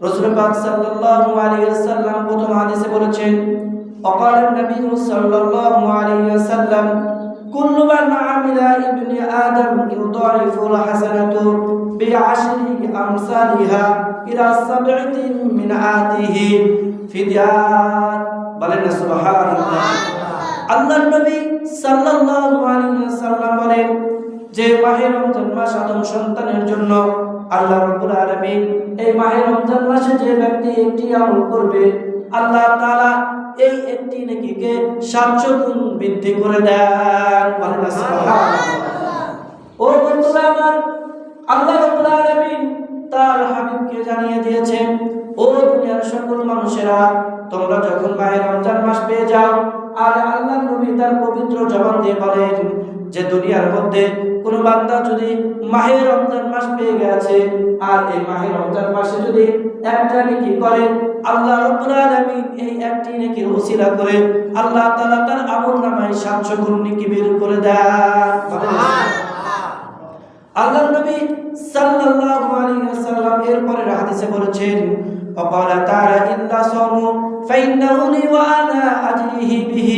রসুল পাক সাল্লাল্লাহু আলাইহি ওয়াসাল্লাম প্রথম হাদিসে বলেছেন وقال النبي صلى الله عليه وسلم كل من عمل ابن آدم يضاعف الحسنة بعشر أمثالها إلى سبعة من آته فديان বলেন না সুবহানাল্লাহ আল্লাহর নবী সাল্লাল্লাহু আলাইহি ওয়াসাল্লাম বলেন যে মাহে রমজান মাস আদম সন্তানের জন্য আল্লাহ রাব্বুল আলামিন এই মাহে রমজান মাসে যে ব্যক্তি একটি আমল করবে, আল্লাহ তাআলা এই একটি নেকিকে 700 গুণ বৃদ্ধি করে দেন। ও বন্ধুরা আমার, আল্লাহ রাব্বুল আলামিন তার হাবিবকে জানিয়ে দিয়েছেন, ও দুনিয়ার সকল মানুষেরা, তোমরা যখন মাহে রমজান মাস পেয়ে যাও, আর আল্লাহ নবী তার পবিত্র জবান দিয়ে বলেন যে দুনিয়ার মধ্যে কোন বান্দা যদি মাহে রমজান মাস পেয়ে গেছে আর এই মাহে রমজান মাসে যদি একটা নেকি করে আল্লাহ রাব্বুল আলামিন এই একটি নেকির ওসিলা করে আল্লাহ তাআলা তার আমলনামায় 700 গুণ নেকি বের করে দেন আল্লাহ নবী সাল্লাল্লাহু আলাইহি ওয়াসাল্লাম এরপরে হাদিসে বলেছেন وقال تعالى إلا صوم فإنه لي وأنا أجريه به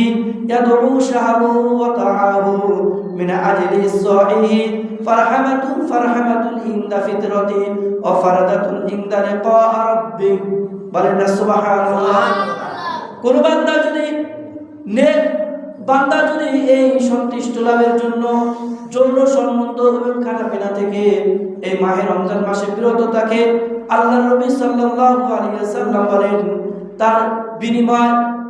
يدعو شهره وطعامه من أجل الصائم فرحمة فرحمة عند فطرته وفردة عند لقاء ربه বলেন না সুবহানাল্লাহ কোন বান্দা যদি নেক বান্দা যদি এই সন্তুষ্ট লাভের জন্য যৌন সম্বন্ধ এবং খানাপিনা থেকে এই মাহে রমজান মাসে বিরত থাকে আল্লাহ নবী সাল্লাল্লাহু আলাইহি ওয়াসাল্লাম বলেন তার বিনিময়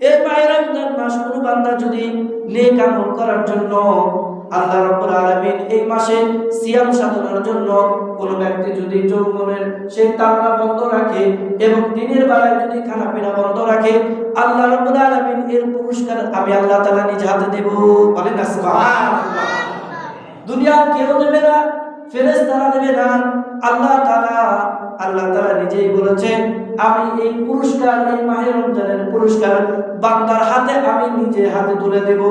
এই মায়ের মাস কোন বান্দা যদি নেক আমল করার জন্য আল্লাহ রাব্বুল আলামিন এই মাসে সিয়াম সাধনার জন্য কোন ব্যক্তি যদি যৌবনের সেই তাড়না বন্ধ রাখে এবং দিনের বেলায় যদি খানা পিনা বন্ধ রাখে, আল্লাহ রাব্বুল আলামিন এর পুরস্কার আমি আল্লাহ তাআলা নিজ হাতে দেব। বলেন না, সুবহানাল্লাহ। দুনিয়া কেউ দেবে না, ফেরেশতারা দেবে না, আল্লাহ তাআলা আল্লাহ তাআলা নিজেই বলেছেন, আমি এই পুরস্কার, এই মাহে রমজানের পুরস্কার বান্দার হাতে আমি নিজে হাতে তুলে দেব।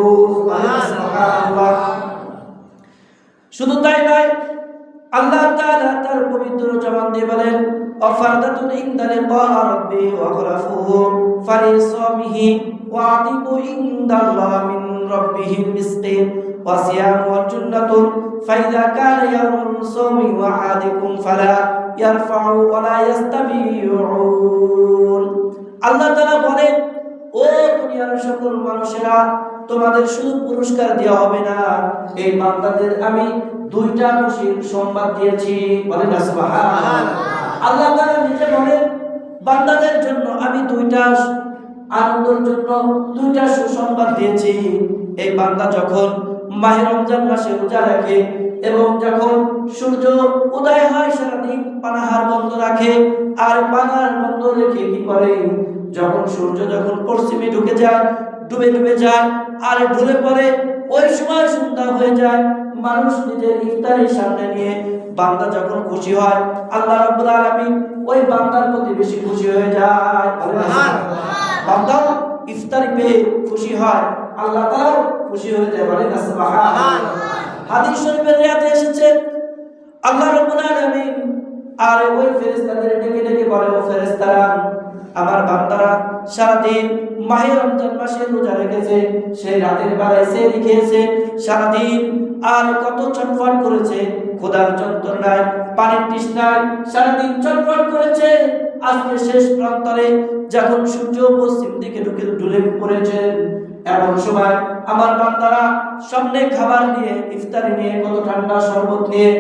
শুধু তাই নয়, আল্লাহ তাআলা তার পবিত্র জবান দিয়ে বলেন, অফারদাতুন ফারিসামিহি মিন মিসকিন। সাওমি ওয়া আহাদিকুম ফালা ইয়ারফাউ ওয়া লা আল্লাহ তাআলা বলেন, ও দুনিয়ার সকল মানুষেরা, তোমাদের শুধু পুরস্কার দেওয়া হবে না। এই বান্দাদের আমি দুইটা খুশির সংবাদ দিয়েছি। বলেন না আল্লাহ তাআলা নিজে বলেন, বান্দাদের জন্য আমি দুইটা আনন্দের জন্য দুইটা সুসংবাদ দিয়েছি। এই বান্দা যখন মাহে রমজান মাসে রোজা রাখে এবং যখন সূর্য উদয় হয় সারাদিন পানাহার বন্ধ রাখে। আর পানাহার বন্ধ রেখে কি করে? যখন সূর্য যখন পশ্চিমে ঢুকে যায় ডুবে ডুবে যায় আর ঢুলে পড়ে ওই সময় সন্ধ্যা হয়ে যায়। মানুষ নিজের ইফতারের সামনে নিয়ে বান্দা যখন খুশি হয় আল্লাহ রাব্বুল আলামিন ওই বান্দার প্রতি বেশি খুশি হয়ে যায়। বান্দাও ইফতারি পেয়ে খুশি হয় আল্লাহ তাআলাও খুশি হয়ে যায় বলেন না হাদিস শরীফের রিয়াতে এসেছে, আল্লাহ রাব্বুল আলামিন, আর ওই ফেরেশতাদের ডেকে ডেকে বলে, ও ফেরেশতারা, আমার বান্দারা সারাদিন মাহে রমজান মাসে রোজা রেখেছে, সেই রাতের বেলায় সে লিখেছে, সারাদিন আর কত ছটফট করেছে খোদার যন্ত্রণায়, পানির তৃষ্ণায় সারাদিন ছটফট করেছে, আজকে শেষ প্রান্তরে যখন সূর্য পশ্চিম দিকে ঢুকে ঢুলে পড়েছে এমন সময় আমার বান্দারা সামনে খাবার নিয়ে, ইফতারি নিয়ে, কত ঠান্ডা শরবত নিয়ে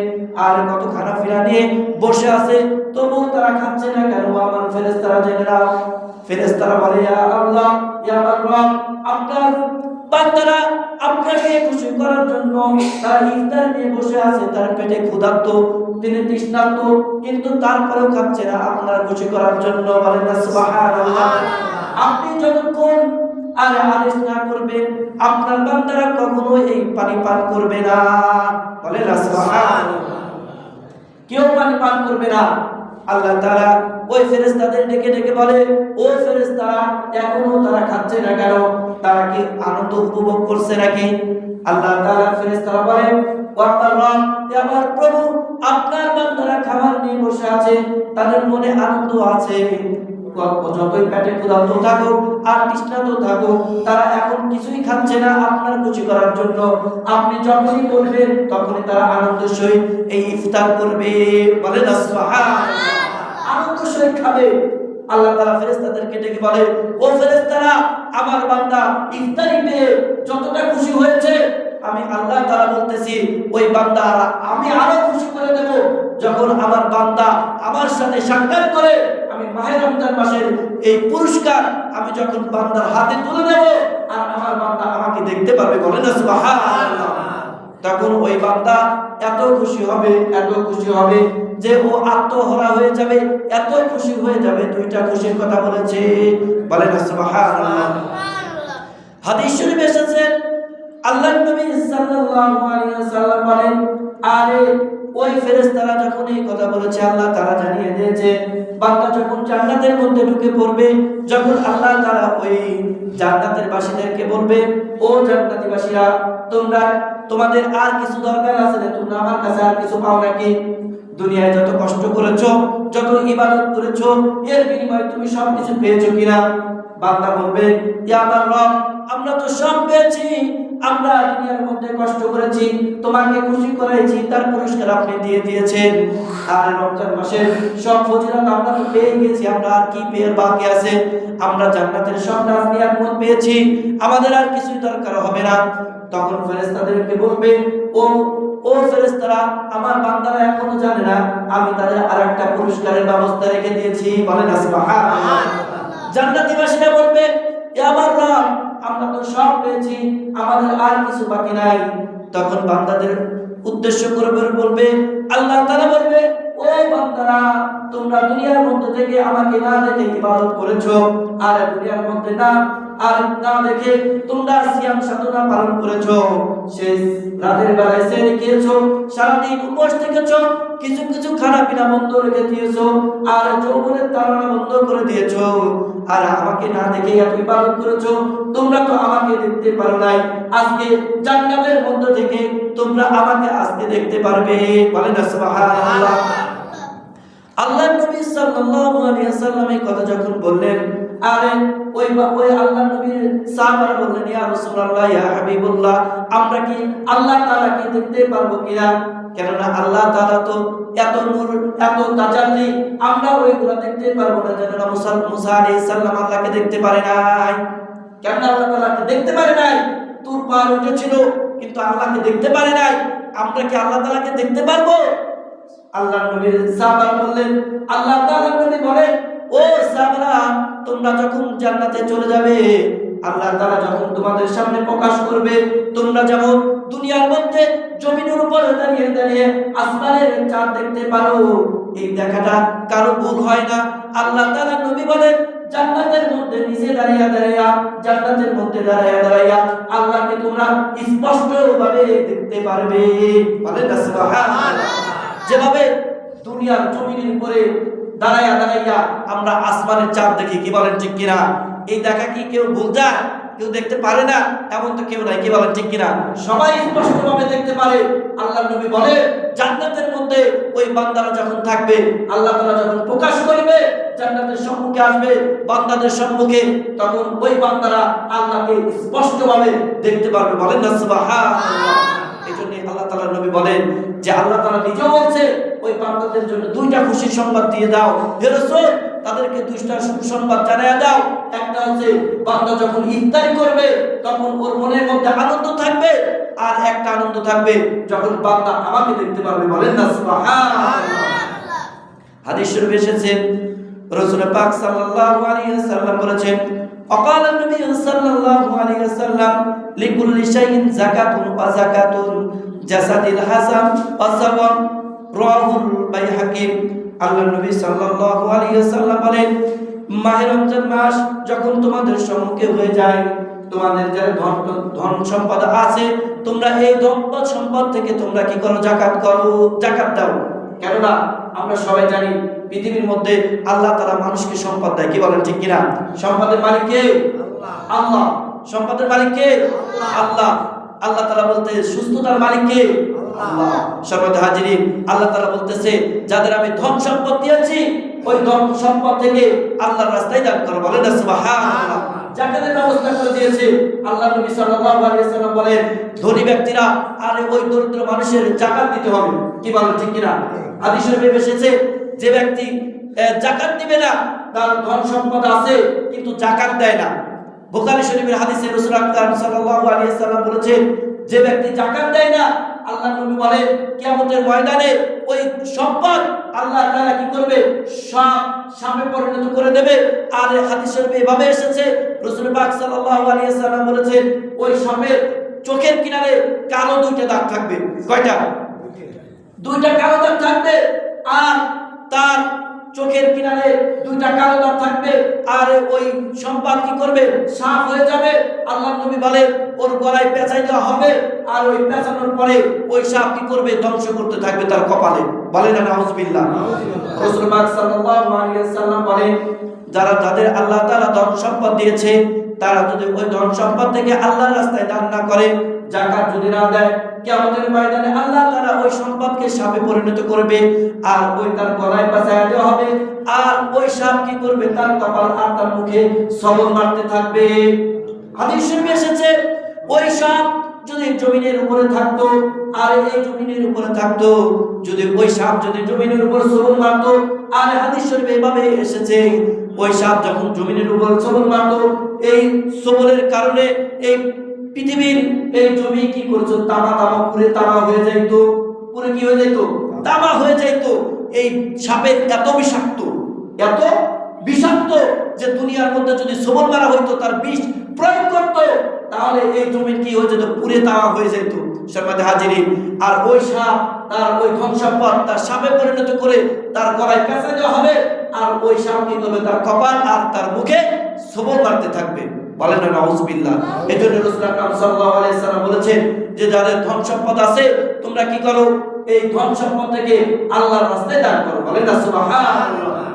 আর কত খানা ফিরা নিয়ে বসে আছে। তবুও তারা খাচ্ছে না কেন? আমার ফেরেস্তারা জেনে নাও। ফেরেস্তারা বলে আল্লাহ আল্লাহ, আপনার বান্দারা আপনাকে খুশি করার জন্য তারা ইফতার নিয়ে বসে আছে। তার পেটে ক্ষুধার্ত, তিনি কিন্তু তারপরেও খাচ্ছে না। আপনারা খুশি করার জন্য না আপনি যতক্ষণ আর আদেশ না করবেন আপনার বান্দারা কখনো এই পানি পান করবে না। বলে কেউ পানি পান করবে না। আল্লাহ তারা ওই ফেরেস্তাদের ডেকে ডেকে বলে, ও ফেরেস্তারা এখনও তারা খাচ্ছে না কেন? তারা কি আনন্দ উপভোগ করছে নাকি? আল্লাহ ওয়াক্তার রব হে আমার প্রভু, আপনার বান্দারা খাবার নিয়ে বসে আছে, তাদের মনে আনন্দ আছে। যতই পেটে ক্ষুধার্ত থাকুক আর তৃষ্ণার্ত থাকুক, তারা এখন কিছুই খাচ্ছে না আপনার খুশি করার জন্য। আপনি যখনই বলবেন, তখনই তারা আনন্দের সহিত এই ইফতার করবে। বলেন আনন্দ সহিত খাবে। আল্লাহ তাআলা ফেরেশতাদেরকে ডেকে বলে, ও ফেরেশতারা, আমার বান্দা, ইফতারি পেয়ে যতটা খুশি হয়েছে, আমি আল্লাহ তাআলা বলতেছি, ওই বান্দা আমি আরও খুশি করে দেব। যখন আমার বান্দা আমার সাথে সাক্ষাৎ করে আমি মাহে রমজান মাসের এই পুরস্কার আমি যখন বান্দার হাতে তুলে দেব, আর আমার বান্দা আমাকে দেখতে পারবে, বলে না তখন ওই বান্দা এত খুশি হবে, এত খুশি হবে যে ও আত্মহরা হয়ে যাবে, এত খুশি হয়ে যাবে, দুইটা খুশির কথা বলেছে, বলে না, সুবহানাল্লাহ। হাদিস আল্লাহ নবী সাল্লাল্লাহু আলাইহি ওয়াসাল্লাম বলেন, আরে ওই ফেরেশতারা যখন এই কথা বলেছে, আল্লাহ তারা জানিয়ে দিয়েছে, বান্দা যখন জান্নাতের মধ্যে ঢুকে পড়বে, যখন আল্লাহ তারা ওই জান্নাতের বাসীদেরকে বলবে, ও জান্নাতি বাসীরা তোমরা, তোমাদের আর কিছু দরকার আছে না তোমরা আমার কাছে আর কিছু পাও নাকি? দুনিয়ায় যত কষ্ট করেছ, যত ইবাদত করেছ, এর বিনিময়ে তুমি সব কিছু পেয়েছ কিনা? বান্দা বলবে ইয়া রব, আমরা তো সব পেয়েছি আমরা দুনিয়ার মধ্যে কষ্ট করেছি তোমাকে খুশি করেছি তার পুরস্কার আপনি দিয়ে দিয়েছেন। আর রমজান মাসের সব ফজিলত আমরা তো পেয়ে গেছি আমরা আর কি পেয়ে বাকি আছে? আমরা জান্নাতের সব নাজ নিয়ামত পেয়েছি আমাদের আর কিছুই দরকার হবে না। তখন ফেরেশতাদেরকে বলবে ও ও ফেরেশতারা আমার বান্দারা এখনও জানে না আমি তাদের আর একটা পুরস্কারের ব্যবস্থা রেখে দিয়েছি। বলেন সুবহানাল্লাহ। জান্নাতীবাসীরা বলবে আমার রব আমরা তো সব পেয়েছি, আমাদের আর কিছু বাকি নাই। তখন বান্দাদের উদ্দেশ্য করবে বলবে, আল্লাহ তারা বলবে, ও বান্দারা, তোমরা দুনিয়ার মধ্যে থেকে আমাকে না দেখে ইবাদত করেছ, আর দুনিয়ার মধ্যে না আর না দেখে তোমরা সিয়াম সাধনা পালন করেছ। সেই রাতের বেলায় সে খেয়েছো, সারাদিন উপোস থেকেছো, কিছু কিছু খানা পিনা বন্ধ রেখে দিয়েছ, আর যৌবনের তাড়না বন্ধ করে দিয়েছ। আর আমাকে না দেখে এত ইবাদত করেছ, তোমরা তো আমাকে দেখতে পারো নাই। আজকে জান্নাতের মধ্য থেকে তোমরা আমাকে আজকে দেখতে পারবে। বলেন সুবহানাল্লাহ। আল্লাহ নবী সাল্লাল্লাহু আলাইহি ওয়াসাল্লাম এই কথা যখন বললেন আরে ওই ওই আল্লাহ নবীর সাহাবারা বললেন, ইয়া রাসূলুল্লাহ, ইয়া হাবিবুল্লাহ, আমরা কি আল্লাহ তাআলাকে দেখতে পারব কিনা? কেননা আল্লাহ তাআলা তো এত নূর, এত তাজাল্লি, আমরা ওইগুলো দেখতে পারব না, যেন মুসা মুসা আলাইহিস সালাম আল্লাহকে দেখতে পারে নাই। কেন আল্লাহ তাআলাকে দেখতে পারে নাই? তুর পার উঠেছিল, কিন্তু আল্লাহকে দেখতে পারে নাই। আমরা কি আল্লাহ তাআলাকে দেখতে পারব? আল্লাহ নবীর সাহাবা বললেন, আল্লাহ তাআলা নবী বলেন ও সাহাবারা, তোমরা যখন জান্নাতে চলে যাবে, আল্লাহ তাআলা যখন তোমাদের সামনে প্রকাশ করবে, তোমরা যেমন দুনিয়ার মধ্যে জমিনের উপরে দাঁড়িয়ে দাঁড়িয়ে আসমানের চাঁদ দেখতে পারো, এই দেখাটা কারও ভুল হয় না। আল্লাহ তাআলা নবী বলেন, জান্নাতের মধ্যে নিচে দাঁড়িয়ে দাঁড়িয়ে জান্নাতের মধ্যে দাঁড়িয়ে দাঁড়িয়ে আল্লাহকে তোমরা স্পষ্ট দেখতে পারবে। যেভাবে দুনিয়ার জমিনের উপরে দাঁড়াইয়া দাঁড়াইয়া আমরা আসমানের চাঁদ দেখি, কি বলেন ঠিক কিনা? এই দেখা কি কেউ ভুল যায়? কেউ দেখতে পারে না? এমন তো কেউ নাই, কি বলেন ঠিক কিনা? সবাই স্পষ্টভাবে দেখতে পারে আল্লাহ নবী বলে, জান্নাতের মধ্যে ওই বান্দারা যখন থাকবে, আল্লাহ তাআলা যখন প্রকাশ করবে, জান্নাতের সম্মুখে আসবে, বান্দাদের সম্মুখে, তখন ওই বান্দারা আল্লাহকে স্পষ্টভাবে দেখতে পারবে। বলেন না এই জন্য আল্লাহ তাআলা নবী বলেন যে আল্লাহ তারা নিজে বলছে, ওই বান্দাদের জন্য দুইটা খুশির সংবাদ দিয়ে দাও। হে তাদেরকে দুইটা সুসংবাদ জানাই দাও। একটা হচ্ছে, বান্দা যখন ইফতারি করবে, তখন ওর মনের মধ্যে আনন্দ থাকবে, আর একটা আনন্দ থাকবে যখন বান্দা আমাকে দেখতে পারবে। বলেন না, সুবহানাল্লাহ। হাদিস শরীফে এসেছে, রাসূল পাক সাল্লাল্লাহু আলাইহি ওয়াসাল্লাম বলেছেন, অকাল নবী সাল্লাল্লাহু আলাইহি ওয়াসাল্লাম লিকুল্লি শাইইন যাকাতুন ওয়া যাকাতুন জাসাদিল হাসান ওয়া সাওয়াম রাহুল বাইহাকি। আল্লাহ নবী সাল্লাল্লাহু আলাইহি ওয়াসাল্লাম বলেন মাহে রমজান মাস যখন তোমাদের সম্মুখে হয়ে যায় তোমাদের যারা ধন ধন সম্পদ আছে তোমরা এই সম্পদ সম্পদ থেকে তোমরা কি করো? জাকাত করো জাকাত দাও। কেননা আমরা সবাই জানি পৃথিবীর মধ্যে আল্লাহ তারা মানুষকে সম্পদ দেয়। কি বলেন ঠিক কিনা? সম্পদের মালিক কে? আল্লাহ। সম্পদের মালিক কে আল্লাহ। আল্লাহ তালা বলতে সুস্থতার মালিক কে আল্লাহ। সর্বদা হাজিরিন আল্লাহ তারা বলতেছে, যাদের আমি ধন সম্পদ দিয়েছি, ওই ধন সম্পদ থেকে আল্লাহর রাস্তায় দান করো। বলেন না, সুবহানাল্লাহ। জাকাতের ব্যবস্থা করে দিয়েছে, আল্লাহ নবী সাল্লাল্লাহু আলাইহি সাল্লাম বলেন, ধনী ব্যক্তিরা, আর ওই দরিদ্র মানুষের জাকাত দিতে হবে। কি বলেন, ঠিক কিনা? হাদিস শরীফে এসেছে, যে ব্যক্তি জাকাত দিবে না, তার ধন সম্পদ আছে, কিন্তু জাকাত দেয় না। বুখারী শরীফের হাদিসে রাসূল আকরাম সাল্লাল্লাহু আলাইহি সাল্লাম বলেছেন, যে ব্যক্তি জাকাত দেয় না, আল্লাহ নবী বলেন কিয়ামতের ময়দানে ওই সম্পদ আল্লাহ তাআলা কি করবে? সাপ সাপে পরিণত করে দেবে। আর হাদিস শরীফে এভাবে এসেছে, রাসূল পাক সাল্লাল্লাহু আলাইহি সাল্লাম বলেছেন, ওই সাপের চোখের কিনারে কালো দুইটা দাগ থাকবে। কয়টা? দুইটা কালো দাগ থাকবে, আর তার চোখের কিনারে দুইটা কালো দাগ থাকবে, আর ওই সম্পাদ কি করবে? সাফ হয়ে যাবে। আল্লাহ নবী বলে, ওর গলায় পেঁচাই দেওয়া হবে। আর ওই পেঁচানোর পরে ওই সাপ কি করবে? ধ্বংস করতে থাকবে তার কপালে। বলে না, নাউজুবিল্লাহ। বলেন, যারা যাদের আল্লাহ তাআলা ধন সম্পদ দিয়েছে, তারা যদি ওই ধন সম্পদ থেকে আল্লাহর রাস্তায় দান না করে জাকাত যদি না দেয়, কিয়ামতের ময়দানে আল্লাহ তাআলা ওই সম্পদকে সাপে পরিণত করবে আর ওই তার গলায় পাছায় দেওয়া হবে। আর ওই সাপ কি করবে? তার কপাল আর তার মুখে সবল মারতে থাকবে। হাদিস শরীফে এসেছে, ওই সাপ যদি জমিনের উপরে থাকতো, আর এই জমিনের উপরে থাকতো, যদি ওই সাপ যদি জমিনের উপর সবল মারতো, আর হাদিস শরীফে এভাবে এসেছে, ওই সাপ যখন জমিনের উপর সবল মারতো, এই সবলের কারণে এই পৃথিবীর এই জমি কি করছ? তামা তামা, পুরে তামা হয়ে যাইতো। পুরে কি হয়ে যাইতো? তামা হয়ে যাইতো। এই সাপের এত বিষাক্ত এত বিষাক্ত যে দুনিয়ার মধ্যে যদি সবল মারা হইতো, তার বিষ প্রয়োগ করতো, তাহলে এই জমি কি হয়ে যেত? পুরে তামা হয়ে যেত সর্বাদে হাজিরি আর ওই সাপ, তার ওই ধন সম্পদ, তার সাপে পরিণত করে তার গলায় পেঁচা দেওয়া হবে, আর ওই সাপ কি করবে? তার কপাল আর তার মুখে সবল মারতে থাকবে। বলেন নাউজুবিল্লাহ। এজন্য রাসূল আকরাম সাল্লাল্লাহু আলাইহি সাল্লাম বলেছেন যে, যাদের ধন সম্পদ আছে, তোমরা কি করো? এই ধন সম্পদ থেকে আল্লাহর রাস্তায় দান করো। বলেন না, সুবহানাল্লাহ।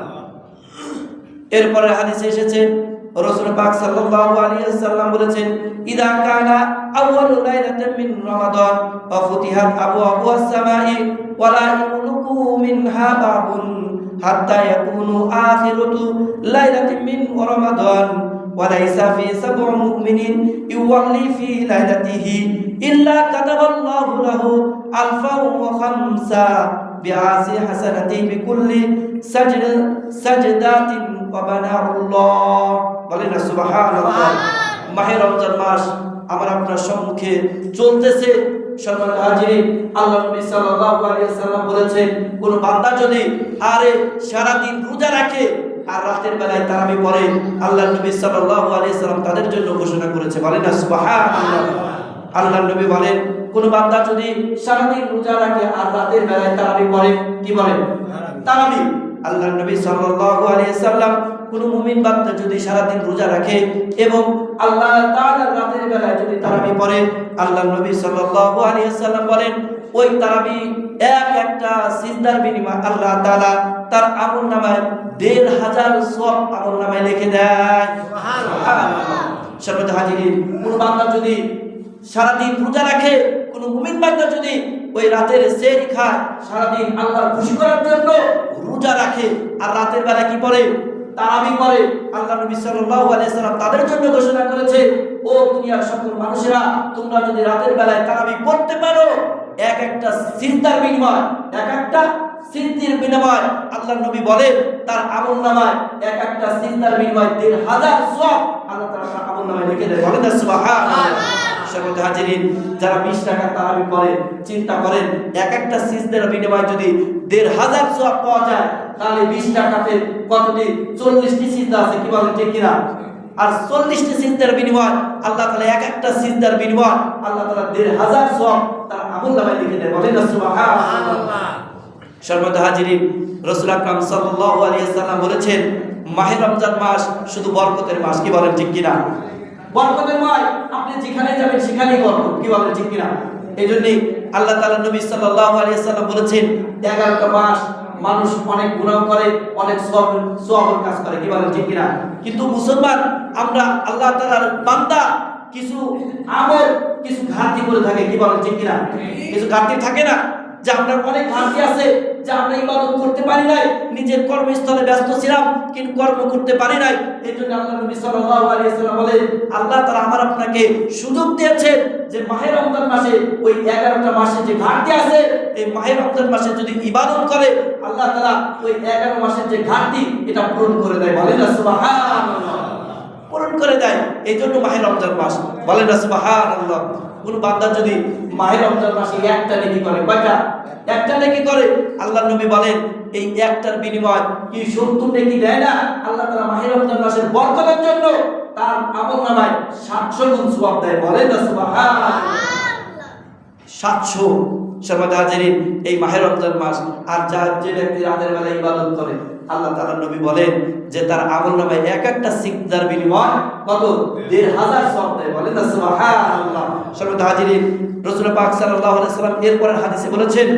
এরপরে হাদিসে এসেছে, রাসূল পাক সাল্লাল্লাহু আলাইহি ওয়াসাল্লাম বলেছেন, ইদা কানা আউয়ালু লাইলাতিন মিন রমাদান ওয়া ফুতিহাত আবওয়াবু আস-সামাই ওয়া লা ইউলুকু মিনহা বাবুন হাত্তা ইয়াকুনু আখিরাতু লাইলাতিন মিন রমাদান। وليس في سبع مؤمن يولي في ليلته إلا كتب الله له ألفا وخمسا بعاصي حسنتي بكل سجد سجدات وبناه الله বলেন না সুবহানাল্লাহ মাহে রমজান মাস আমার আপনার সম্মুখে চলতেছে সম্মানিত হাজিরিন আল্লাহ নবী সাল্লাল্লাহু আলাইহি ওয়াসাল্লাম বলেছেন কোন বান্দা যদি আরে সারা দিন রোজা রাখে আর রাতের বেলায় তারাবি পড়ে আল্লাহ নবী সাল্লাল্লাহু আলাইহি সাল্লাম তাদের জন্য ঘোষণা করেছে বলেন সুবহানাল্লাহ। আল্লাহ নবী বলেন, কোন বান্দা যদি সারাদিন রোজা রাখে আর রাতের বেলায় তারাবি পড়ে কি বলেন তারাবি আল্লাহ নবী সাল্লাল্লাহু আলাইহি সাল্লাম কোন মুমিন বান্দা যদি সারাদিন রোজা রাখে এবং আল্লাহ তাআলা রাতের বেলায় যদি তারাবি পড়ে আল্লাহ নবী সাল্লাল্লাহু আলাইহি সাল্লাম বলেন ওই তারাবি এক একটা সিজদার বিনিময় আল্লাহ তাআলা তার আমল নামায় দেড় হাজার সব আমল নামায় লিখে দেয়। সর্বদা হাজিরিন কোন বান্দা যদি সারাদিন রোজা রাখে কোন মুমিন বান্দা যদি ওই রাতের সেরি খায় সারাদিন আল্লাহর খুশি করার জন্য রোজা রাখে আর রাতের বেলা কি পড়ে তারাবি করে। আল্লাহ নবী সাল্লাল্লাহু আলাইহি সাল্লাম তাদের জন্য ঘোষণা করেছে, ও দুনিয়ার সকল মানুষেরা, তোমরা যদি রাতের বেলায় তারাবি পড়তে পারো, এক একটা সিজদার বিনিময়, এক একটা সিদ্ধির বিনিময় আল্লাহ নবী বলেন, তার আমল নামায় এক একটা সিজদার বিনিময় দেড় হাজার সব আল্লাহ তার আমল নামায় লিখে দেয় বলেন না, সুবহানাল্লাহ। হাজিরিন, যারা বিশ টাকা তারাবি পড়েন চিন্তা করেন, এক একটা সিজদার বিনিময় যদি দেড় হাজার সব পাওয়া যায় তাহলে বিশ টাকাতে কতটি? চল্লিশটি সিজদা আছে, কি বলেন, ঠিক কিনা? আর চল্লিশটি সিজদার বিনিময়, আল্লাহ তালা এক একটা সিজদার বিনিময়, আল্লাহ তালা দেড় হাজার সব তার আমল নামায় লিখে দেয়। বলেন সর্বত হাজিরিন রসুল আকরাম সাল্লাল্লাহু আলাইহি সাল্লাম বলেছেন, মাহে রমজান মাস শুধু বরকতের মাস, কি বলেন, ঠিক কিনা? বরকতের মাস, আপনি যেখানে যাবেন সেখানেই বরকত, কি বলেন, ঠিক কিনা? এই জন্যই আল্লাহ তাআলা নবী সাল্লাল্লাহু আলাইহি সাল্লাম বলেছেন 11টা মাস মানুষ অনেক গুণাও করে অনেক সব কাজ করে কি বলেন ঠিক কিনা? কিন্তু মুসলমান আমরা আল্লাহ তালার বান্দা কিছু আমের কিছু ঘাটতি করে থাকে কি বলেন ঠিক কিনা? কিছু ঘাটতি থাকে না যে আপনার অনেক ঘাটতি আছে যে আমরা ইবাদত করতে পারি নাই, নিজের কর্মস্থলে ব্যস্ত ছিলাম, কিন্তু কর্ম করতে পারি নাই। এই জন্য আল্লাহ নবী সাল্লাল্লাহু আলাইহি সাল্লাম বলেন, আল্লাহ তাআলা আমার আপনাকে সুযোগ দিয়েছেন যে মাহে রমজান মাসে ওই 11টা মাসে যে ঘাটতি আছে, এই মাহে রমজান মাসে যদি ইবাদত করে, আল্লাহ তাআলা ওই 11 মাসের যে ঘাটতি, এটা পূরণ করে দেয়। বলেন সুবহানাল্লাহ। পূরণ করে দেয়, এই জন্য মাহে রমজান মাস। বলেন না, সুবহানাল্লাহ। কোন বান্দা যদি মাহে রমজান মাসে একটা নেকি করে, কয়টা? একটা নেকি করে। আল্লাহ নবী বলেন, এই একটার বিনিময় কি সত্তর নেকি দেয় না? আল্লাহ তাআলা মাহে রমজান মাসের বরকতের জন্য তার আমল নামায় 700 গুণ সওয়াব দেয়। বলেন না, সুবহানাল্লাহ। সাতশো। সর্বদা হাজিরিন এই মাহের রমজান মাস আর যা যে ব্যক্তি রাতের বেলা ইবাদত করে আল্লাহ তাআলা নবী বলেন যে তার আমল নামায় এক একটা সিজদার বিনিময় কত দেড় হাজার সওয়াব দেয় বলেন না সুবহানাল্লাহ সর্বদা হাজিরিন রাসূল পাক সাল্লাল্লাহু আলাইহি সাল্লাম এরপরের হাদিসে বলেছেন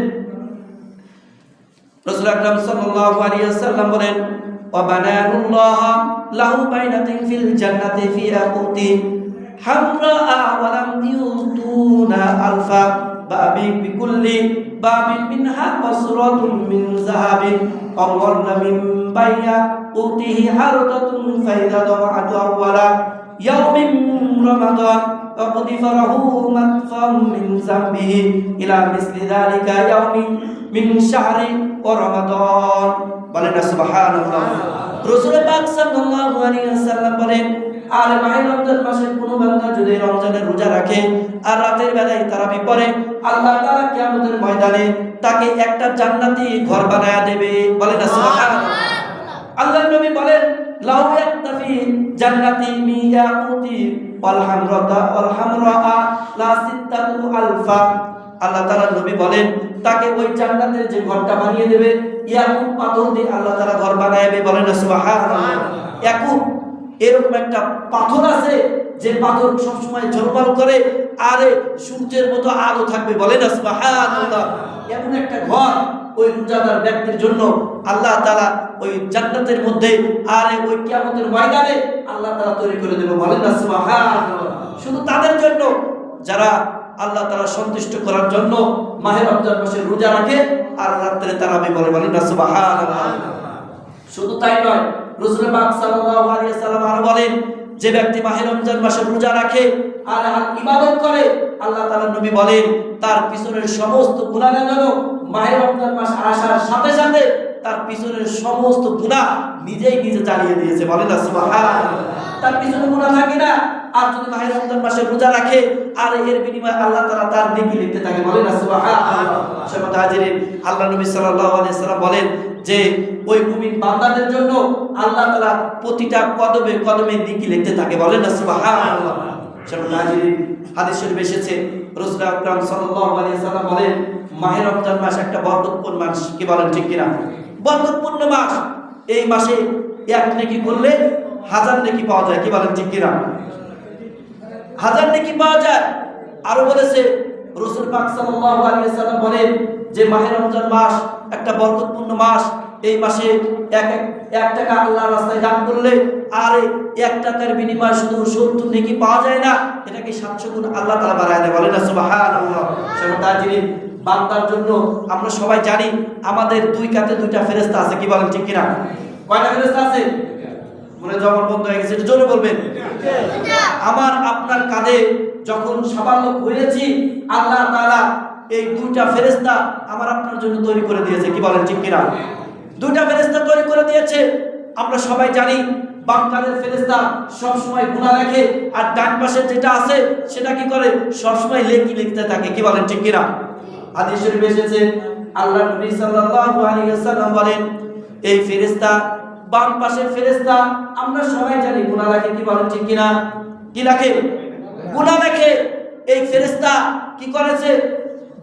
রাসূল আকরাম সাল্লাল্লাহু আলাইহি ওয়াসাল্লাম বলেন وبنان الله له بينة في الجنة في أقوت حمراء ولم يؤتون ألفا باب بكل باب منها مسرة من ذهب أمرن من بين أوته حرة فإذا ضمعت أول يوم رمضان فقد فره مدفع من ذنبه إلى مثل ذلك يوم من شهر ورمضان বলেন না সুবহানাল্লাহ রাসূল পাক সাল্লাল্লাহু আলাইহি ওয়াসাল্লাম বলেন আর মাহে রমজান মাসে কোনো বান্দা যদি রমজানের রোজা রাখে আর রাতের বেলায় তারাবি পড়ে আল্লাহ তাআলা কিয়ামতের ময়দানে তাকে একটা জান্নাতি ঘর বানায়া দেবে। বলেন না আল্লাহ নবী বলেন, লাউ জান্নাতি মিয়াকুতি লা সিত্তাতু আলফা। আল্লাহ তাআলা নবী বলেন, তাকে ওই জান্নাতের যে ঘরটা বানিয়ে দেবে, ইয়াকুব পাথর দিয়ে আল্লাহ তাআলা ঘর বানাবে বলেন সুবহানাল্লাহ? ইয়াকুব এরকম একটা পাথর আছে যে পাথর সবসময় ঝলমল করে, আরে সূর্যের মতো আলো থাকবে বলেন না এমন একটা ঘর ওই রোজাদার ব্যক্তির জন্য আল্লাহ তাআলা ওই জান্নাতের মধ্যে, আরে ওই কিয়ামতের ময়দানে আল্লাহ তাআলা তৈরি করে দেবে বলেন না শুধু তাদের জন্য, যারা আল্লাহ তারা সন্তুষ্ট করার জন্য মাহের রমজান মাসে রোজা রাখে, আর রাত্রে তারা আমি বলে বলেন না শুধু তাই নয় রাসূল পাক সাল্লাল্লাহু আলাইহি সাল্লাম আর বলেন, যে ব্যক্তি মাহে রমজান মাসে রোজা রাখে আর ইবাদত করে, আল্লাহ তাআলা নবী বলেন, তার পিছনের সমস্ত গুনাহ যেন মাহে রমজান মাস আসার সাথে সাথে তার পিছনের সমস্ত গুনাহ নিজেই নিজে চালিয়ে দিয়েছে। বলেন সুবহানাল্লাহ। তার পিছনে গুনাহ থাকে না আর যদি মাহে রমজান মাসে রোজা রাখে, আর এর বিনিময়ে আল্লাহ তাআলা তার নেকি লিখতে থাকে, বলেন হাজিরিন, আল্লাহ নবী সাল্লাল্লাহু আলাইহি বলেন যে, ওই মুমিন বান্দাদের জন্য আল্লাহ তাআলা প্রতিটা কদমে কদমে নেকি লিখতে থাকে, বলেন না, সুবহানাল্লাহ। হাজিরিন, হাদিস শরীফ এসেছে, রাসূল আকরাম সাল্লাল্লাহু আলাইহি বলেন মাহে রমজান মাস একটা বরকতপূর্ণ মাস, কি বলেন, ঠিক কিনা? বরকতপূর্ণ মাস, এই মাসে এক নেকি করলে হাজার নেকি পাওয়া যায়, কি বলেন, ঠিক কিনা? হাজার নেকি পাওয়া যায়। আরও বলেছে, রসুল পাক বলেন যে, মাহে রমজান মাস একটা বরকতপূর্ণ মাস। এই মাসে এক এক টাকা আল্লাহর রাস্তায় দান করলে আর এক টাকার বিনিময়ে শুধু সত্তর নেকি পাওয়া যায় না, এটাকে সাতশো গুণ আল্লাহ তাআলা বাড়ায় দেয়। বলেন না, সুবহানাল্লাহ। বান্দার জন্য আমরা সবাই জানি, আমাদের দুই কাতে দুইটা ফেরেশতা আছে, কি বলেন ঠিক কিনা? কয়টা ফেরেশতা আছে? মনে জবান বন্ধ হয়ে গেছে জোরে বলবেন? আমার আপনার কাঁধে যখন সামান্য হয়েছি, আল্লাহ তাআলা এই দুইটা ফেরেশতা আমার আপনার জন্য তৈরি করে দিয়েছে, কি বলেন ঠিক কিনা? দুইটা ফেরেশতা তৈরি করে দিয়েছে। আমরা সবাই জানি বাম কাঁধের ফেরেশতা সব সময় গুনাহ লেখে, আর ডান পাশে যেটা আছে, সেটা কি করে? সবসময় লেখি লিখতে থাকে, কি বলেন ঠিক কিনা? হাদিস শরীফে এসেছে আল্লাহ নবী সাল্লাল্লাহু আলাইহি ওয়াসাল্লাম বলেন, এই ফেরেশতা বাম পাশের ফেরেশতা, আমরা সবাই জানি গুনাহ রাখে, কি বলেন ঠিক কিনা? কি রাখে? গুনাহ রাখে। এই ফেরেশতা কি করেছে?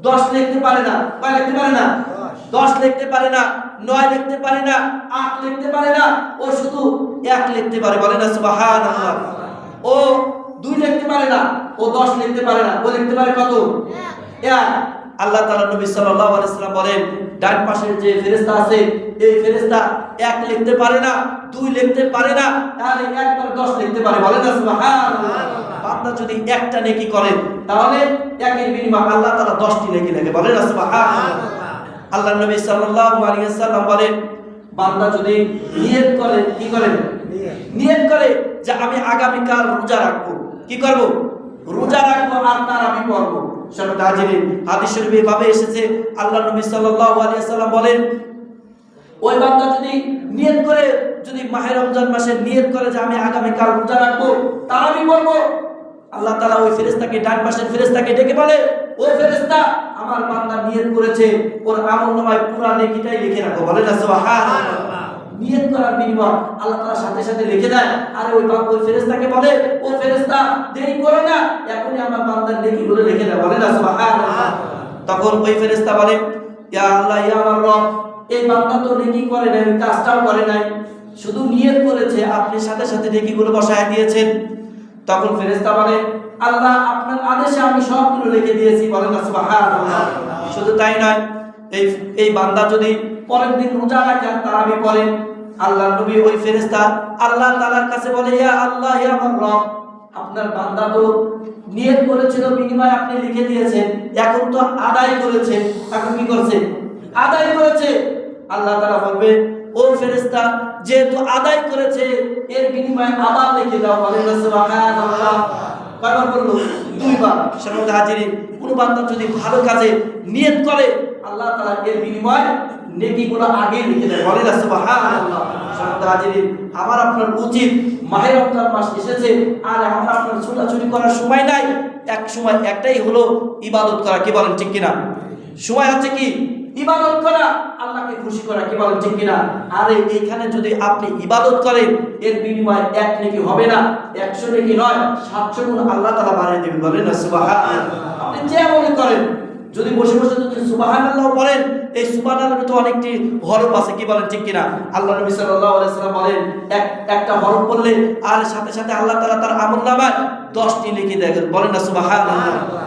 দশ লিখতে পারে না। কয় লিখতে পারে না? দশ লিখতে পারে না। নয় লিখতে পারে না। আট লিখতে পারে না। ও শুধু এক লিখতে পারে। বলে না সুবাহান ও দুই লিখতে পারে না। ও দশ লিখতে পারে না। ও লিখতে পারে কত? এক। আল্লাহ তাআলা নবী সাল্লাল্লাহু আলাইহি সাল্লাম বলেন, ডান পাশের যে ফেরেশতা আছে, এই ফেরেশতা এক লিখতে পারে না, দুই লিখতে পারে না, তাহলে একবার দশ লিখতে পারে বলে না সুবহানাল্লাহ। বান্দা যদি একটা নেকি করে, তাহলে একের বিনিময়ে আল্লাহ তাআলা 10টি নেকি লেখে বলে না আল্লাহ নবী সাল্লাল্লাহু আলাইহি সাল্লাম বলেন বান্দা যদি নিয়ত করে, কি করে? নিয়ত করে যে আমি আগামী কাল রোজা রাখব, কি করব? রোজা রাখব আর তার আমি পড়ব। হাজিরিন হাদিস শরীফে এভাবে এসেছে, আল্লাহ নবী সাল্লাল্লাহু আলাইহি সাল্লাম বলেন ওই বান্দা যদি নিয়ত করে, যদি মাহে রমজান মাসে নিয়ত করে যে আমি আগামী কাল রোজা রাখব তার আমি পড়ব আল্লাহ তাআলা ওই ফেরেশতাকে ডান পাশের ফেরেশতাকে ডেকে বলে, ও ফেরেশতা, আমার বান্দা নিয়ত করেছে, ওর আমল নামায় পুরা নেকিটাই লিখে রাখো। বলে না নিয়ত করার বিনিময় আল্লাহ তাআলা সাথে সাথে লিখে দেয়। আর ওই ওই ফেরেশতাকে বলে, ও ফেরেশতা, দেরি করো না, এখনই আমার বান্দার নেকিগুলো লিখে দেয় বলে না তখন ওই ফেরেশতা বলে, ইয়া আল্লাহ, ইয়া আমার রব এই বান্দা তো নেকি করে নাই, কাজটাও করে নাই। শুধু নিয়ত করেছে, আপনি সাথে সাথে নেকিগুলো বসায় দিয়েছেন। তখন ফেরেশতা বলে, আল্লাহ আপনার আদেশে আমি সবগুলো লিখে দিয়েছি, বলেন শুধু তাই নয়, এই এই বান্দা যদি পরের দিন রোজা রাখেন আমি পড়েন আল্লাহ নবী ওই ফেরেশতা আল্লাহ তাআলার কাছে বলে, ইয়া আল্লাহ, ইয়া আমার রব। আপনার বান্দা তো নিয়ত করেছিল, বিনিময় আপনি লিখে দিয়েছেন, এখন তো আদায় করেছে। এখন কি করছে? আদায় করেছে। আল্লাহ তাআলা বলবে, ও ফেরেশতা, যেহেতু আদায় করেছে, এর বিনিময়ে আবার লিখে দাও। কয়বার বলল, দুইবার সেরকম হাজিরিন কোন বান্দা যদি ভালো কাজে নিয়ত করে, আল্লাহ তাআলা এর বিনিময়ে নেকিগুলো আগে লিখে দেয়। বলেন না সেরকম আমার আপনার উচিত, মাহে রমজান মাস এসেছে, আর আমার আপনার ছোটাছুটি করার সময় নাই। এক সময় একটাই হলো ইবাদত করা। কি বলেন, ঠিক কিনা? সময় হচ্ছে কি? ইবাদত করা, আল্লাহকে খুশি করা, কি বলেন ঠিক কিনা? আরে, এইখানে যদি আপনি ইবাদত করেন, এর বিনিময়ে এক নেকি হবে না, একশো নেকি নয়, সাতশো গুণ আল্লাহ তারা বাড়িয়ে দেবে বলেন না আপনি যে মনে করেন, যদি বসে বসে সুবাহান আল্লাহ পড়েন এই সুবাহান আল্লাহ তো অনেকটি হরফ আছে, কি বলেন ঠিক কিনা? আল্লাহ নবী আলাইহি বলেন, এক, একটা হরফ পড়লে আর সাথে সাথে আল্লাহ তাআলা তার আমল নামায় 10টি লিখে দেয়। বলেন না সুবহানাল্লাহ।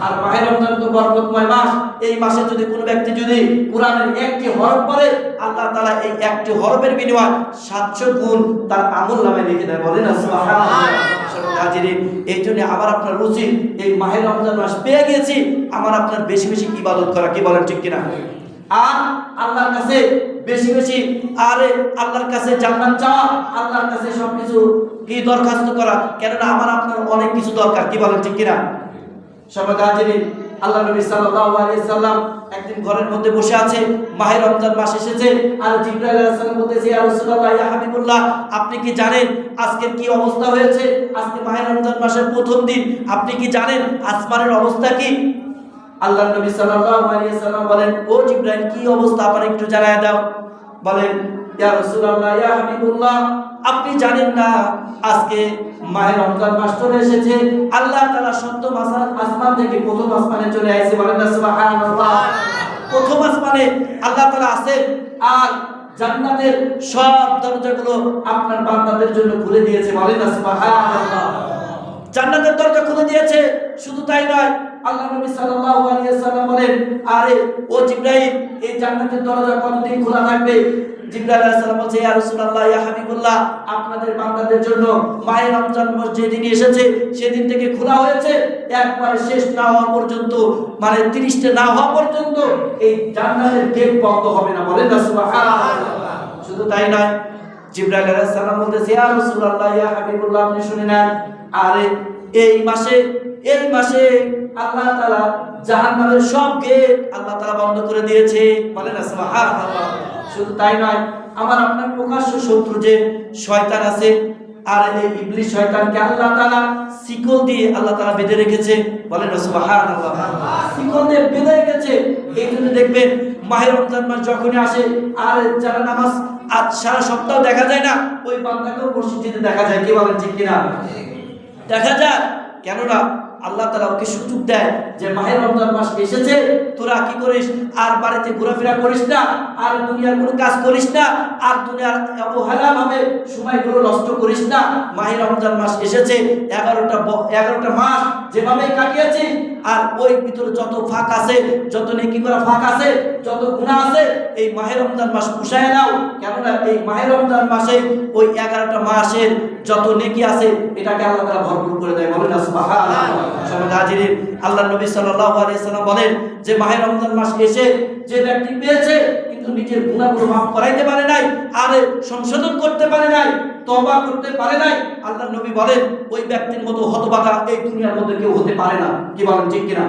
আর মাহে রমজান তো বরকতময় মাস, এই মাসে যদি কোনো ব্যক্তি যদি কোরআনের একটি হরফ পড়ে, আল্লাহ তাআলা এই একটি হরফের বিনিময়ে 700 গুণ তার আমল নামায় লিখে দেয়। বলেন না সুবহানাল্লাহ। হাজিরিন। এই জন্য আবার আপনার উচিত এই মাহের রমজান মাস পেয়ে গেছি আমার আপনার বেশি বেশি ইবাদত করা, কি বলেন ঠিক কিনা? আর আল্লাহর কাছে বেশি বেশি, আরে আল্লাহর কাছে জান্নাত চাওয়া, আল্লাহর কাছে সবকিছু কি দরখাস্ত করা, কেননা আমার আপনার অনেক কিছু দরকার, কি বলেন ঠিক কিনা? সবাই হাজিরিন আল্লাহ নবী সাল্লাল্লাহু আলাইহি সাল্লাম একদিন ঘরের মধ্যে বসে আছে, মাহে রমজান মাস এসেছে, আর জিবরাইল আলাইহিস সালাম বলতেছে, ইয়া রাসূলুল্লাহ, ইয়া হাবিবুল্লাহ, আপনি কি জানেন আজকের কি অবস্থা হয়েছে? আজকে মাহে রমজান মাসের প্রথম দিন, আপনি কি জানেন আসমানের অবস্থা কি? আল্লাহ নবী সাল্লাল্লাহু আলাইহি সাল্লাম বলেন, ও জিবরাইল, কি অবস্থা? আপনি একটু জানায় দাও। বলেন, ইয়া রাসূলুল্লাহ, ইয়া হাবিবুল্লাহ আপনি জানেন না, আজকে মায়ের রমজান মাস চলে এসেছে। আল্লাহ তাআলা সত্য আসমান থেকে প্রথম আসমানে চলে আসে বলেন না প্রথম আসমানে আল্লাহ তাআলা আছেন আর জান্নাতের সব দরজাগুলো আপনার বান্দাদের জন্য খুলে দিয়েছে। বলেন না জান্নাতের দরজা খুলে দিয়েছে। শুধু তাই নয়, আল্লাহ নবী সাল্লাল্লাহু আলাইহি ওয়াসাল্লাম বলেন, আরে, ও জিবরাইল, এই জান্নাতের দরজা কতদিন খোলা থাকবে? জিবরাইল আলাইহিস সালাম বলছে, ইয়া রাসূলুল্লাহ, ইয়া হাবিবুল্লাহ, আপনাদের বান্দাদের জন্য মাহে রমজান মাস যেদিন এসেছে, সেদিন থেকে খোলা হয়েছে। একবার শেষ না হওয়া পর্যন্ত মানে 30টা না হওয়া পর্যন্ত এই জান্নাতের গেট বন্ধ হবে না। বলেন সুবহানাল্লাহ। শুধু তাই নয়, জিবরাইল আলাইহিস সালাম বলতেছে, ইয়া রাসূলুল্লাহ, ইয়া হাবিবুল্লাহ, আপনি শুনে নেন আরে এই মাসে এই মাসে আল্লাহ তাআলা জাহান্নামের সব গেট আল্লাহ তালা বন্ধ করে দিয়েছে। বলেন শুধু তাই নয়, আমার আপনার প্রকাশ্য শত্রু যে শয়তান আছে, আর এই ইবলিস শয়তানকে আল্লাহ তালা শিকল দিয়ে আল্লাহ তাআলা বেঁধে রেখেছে। বলেন না, সুবহানাল্লাহ। শিকল দিয়ে বেঁধে রেখেছে। এই জন্য দেখবেন, মাহে রমজান মাস যখনই আসে, আর যারা নামাজ আজ সারা সপ্তাহ দেখা যায় না, ওই বান্দাকেও মসজিদে দেখা যায়। কি বলেন ঠিক কিনা? দেখা যাক কেননা আল্লাহ তালা ওকে সুযোগ দেয় যে মাহের রমজান মাস এসেছে, তোরা কি করিস? আর বাড়িতে ঘোরাফেরা করিস না, আর দুনিয়ার কোনো কাজ করিস না, আর দুনিয়ার অবহেলা ভাবে সময়গুলো নষ্ট করিস না। মাহের রমজান মাস এসেছে, এগারোটা এগারোটা মাস যেভাবে কাটিয়েছি, আর ওই ভিতরে যত ফাঁক আছে, যত নেকি করা ফাঁক আছে, যত গুণা আছে, এই মাহের রমজান মাস পুষায় নাও। কেননা এই মাহের রমজান মাসে ওই এগারোটা মাসের যত নেকি আছে, এটাকে আল্লাহ তারা ভরপুর করে দেয়। বলেন সুবহানাল্লাহ। আল্লাহ নবী সাল্লাম বলেন যে মাহে রমজান মাস এসে যে ব্যক্তি পেয়েছে, কিন্তু নিজের গুনাহগুলো মাফ করাইতে পারে নাই, আর সংশোধন করতে পারে নাই, তওবা করতে পারে নাই আল্লাহ নবী বলেন, ওই ব্যক্তির মতো হতবাগা এই দুনিয়ার মধ্যে কেউ হতে পারে না। কি বলেন, ঠিক কিনা?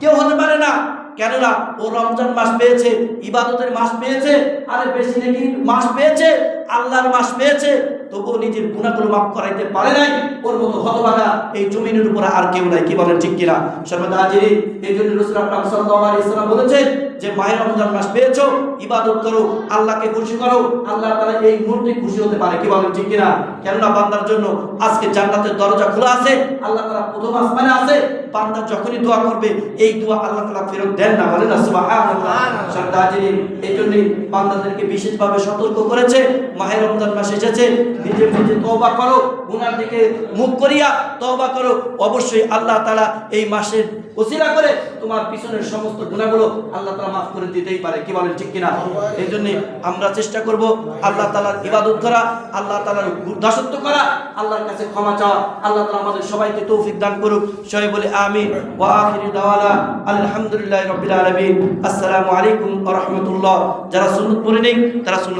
কেউ হতে পারে না। কেননা ও রমজান মাস পেয়েছে, ইবাদতের মাস পেয়েছে, আরে বেশি নাকি মাস পেয়েছে, আল্লাহর মাস পেয়েছে তবুও নিজের গুণাগুলো মাফ করাইতে পারে নাই। ওর মতো হতভাগা এই জমিনের উপরে আর কেউ নাই, কি বলেন ঠিক কিনা? সর্বদা হাজিরি। এই জন্য রসুল আকরাম সাল্লাল্লাহু আলাইহি বলেছেন যে, মায়ের রমজান মাস পেয়েছ, ইবাদত করো, আল্লাহকে খুশি করো, আল্লাহ তাআলা এই মুহূর্তে খুশি হতে পারে, কি বলেন ঠিক কিনা? কেননা বান্দার জন্য আজকে জান্নাতের দরজা খোলা আছে, আল্লাহ তাআলা প্রথম আসমানে আছে, বান্দা যখনই দোয়া করবে, এই দোয়া আল্লাহ তাআলা ফেরত দেন না বলেন না? সুবহানাল্লাহ। সর্বদা হাজিরি। এই জন্য বান্দাদেরকে বিশেষভাবে সতর্ক করেছে মাহে রমজান মাস এসেছে নিজে নিজে তওবা করো, গুনার দিকে মুখ করিয়া তওবা করো। অবশ্যই আল্লাহ তাআলা এই মাসের ওসিলা করে তোমার পিছনের সমস্ত গুণাগুলো আল্লাহ তাআলা মাফ করে দিতেই পারে। কি বলেন, ঠিক কিনা? এই জন্য আমরা চেষ্টা করব আল্লাহ তাআলার ইবাদত করা, আল্লাহ তাআলার দাসত্ব করা, আল্লাহর কাছে ক্ষমা চাওয়া। আল্লাহ তাআলা আমাদের সবাইকে তৌফিক দান করুক। সবাই বলে আমিন। আলহামদুলিল্লাহি রাব্বিল আসসালামু আলাইকুম রাহমাতুল্লাহ। যারা সুন্নাত পড়ে নেই, তারা সুন্নাত